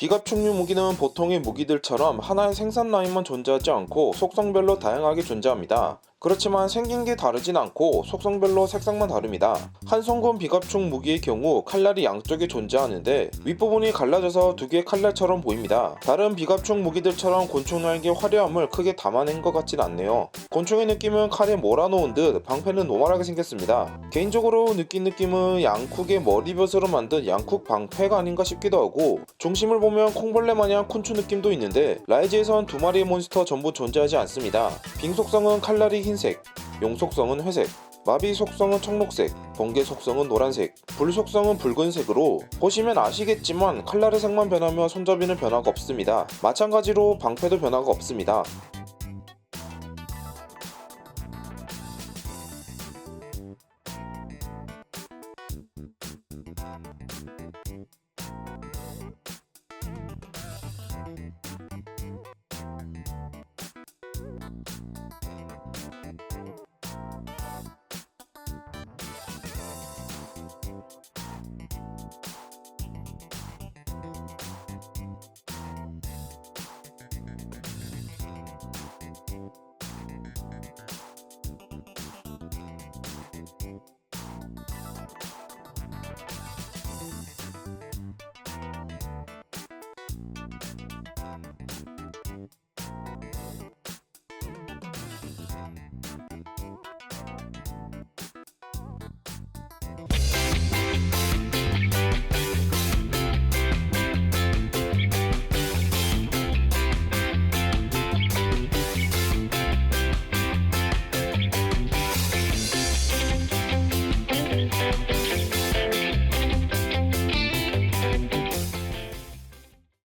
비갑충류 무기는 보통의 무기들처럼 하나의 생산 라인만 존재하지 않고 속성별로 다양하게 존재합니다. 그렇지만 생긴 게 다르진 않고 속성별로 색상만 다릅니다. 한성군 비갑충 무기의 경우 칼날이 양쪽에 존재하는데 윗부분이 갈라져서 두 개의 칼날처럼 보입니다. 다른 비갑충 무기들처럼 곤충 날개 화려함을 크게 담아낸 것 같진 않네요. 곤충의 느낌은 칼에 몰아놓은 듯 방패는 노멀하게 생겼습니다. 개인적으로 느낀 느낌은 양쿡의 머리벼슬로 만든 양쿡 방패가 아닌가 싶기도 하고 중심을 보면 콩벌레 마냥 쿤추 느낌도 있는데 라이즈에선 두 마리의 몬스터 전부 존재하지 않습니다. 빙 속성은 칼날이 흰색, 용 속성은 회색, 마비 속성은 청록색, 번개 속성은 노란색, 불 속성은 붉은색으로 보시면 아시겠지만 칼날의 색만 변하며 손잡이는 변화가 없습니다. 마찬가지로 방패도 변화가 없습니다.